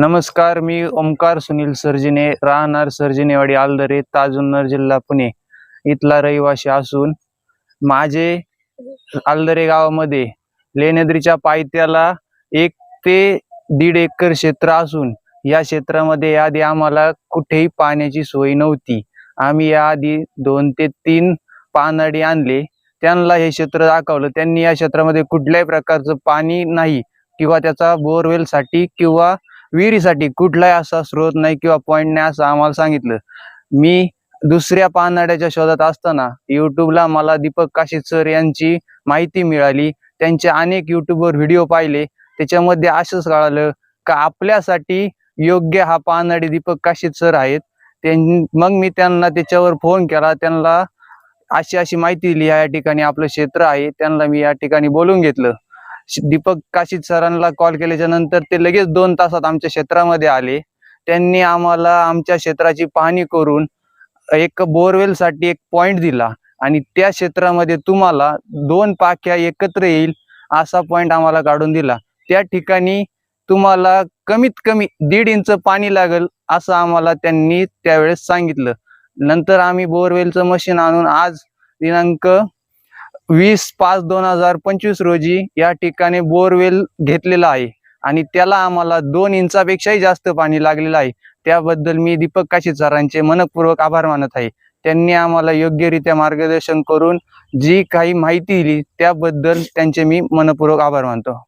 नमस्कार मी ओमकार सुनील सर्जिने राहणार सर्जिनेवाडी आलदरे ताजुन्नर जिल्हा पुणे. इथला रहिवासी असून माझे आलदरे गावामध्ये लेण्याद्रीच्या पायथ्याला एक ते दीड एकर क्षेत्र असून या क्षेत्रामध्ये याआधी आम्हाला कुठेही पाण्याची सोय नव्हती. आम्ही याआधी दोन ते तीन पानडी आणले. त्यांना हे क्षेत्र दाखवलं. त्यांनी या क्षेत्रामध्ये कुठल्याही प्रकारचं पाणी नाही किंवा त्याचा बोरवेलसाठी किंवा विहिरीसाठी कुठलाही असा स्रोत नाही किंवा पॉईंट नाही असं आम्हाला सांगितलं. मी दुसऱ्या पानाड्याच्या शोधात असताना युट्यूबला मला दीपक काशीद सर यांची माहिती मिळाली. त्यांचे अनेक युट्यूबवर व्हिडिओ पाहिले. त्याच्यामध्ये असंच कळालं का आपल्यासाठी योग्य हा पानडी दीपक काशीद सर आहेत. त्यां मग मी त्यांना त्याच्यावर फोन केला. त्यांना अशी अशी माहिती दिली. या ठिकाणी आपलं क्षेत्र आहे. त्यांना मी या ठिकाणी बोलून घेतलं. दीपक काशीद सरांना कॉल केल्याच्यानंतर ते लगेच दोन तासात आमच्या क्षेत्रामध्ये आले. त्यांनी आम्हाला आमच्या क्षेत्राची पाहणी करून एक बोरवेलसाठी एक पॉइंट दिला आणि त्या क्षेत्रामध्ये तुम्हाला दोन पाख्या एकत्र येईल असा पॉइंट आम्हाला काढून दिला. त्या ठिकाणी तुम्हाला कमीत कमी दीड इंच पाणी लागेल असं आम्हाला त्यांनी त्यावेळेस सांगितलं. नंतर आम्ही बोरवेलचं मशीन आणून आज दिनांक वीस पाच दोन हजार पंचवीस रोजी या ठिकाणी बोरवेल घेतलेला आहे. आणि त्याला आम्हाला दोन इंचापेक्षाही जास्त पाणी लागलेलं आहे. त्याबद्दल मी दीपक काशी सरांचे मनपूर्वक आभार मानत आहे. त्यांनी आम्हाला योग्यरित्या मार्गदर्शन करून जी काही माहिती दिली त्याबद्दल त्यांचे मी मनपूर्वक आभार मानतो.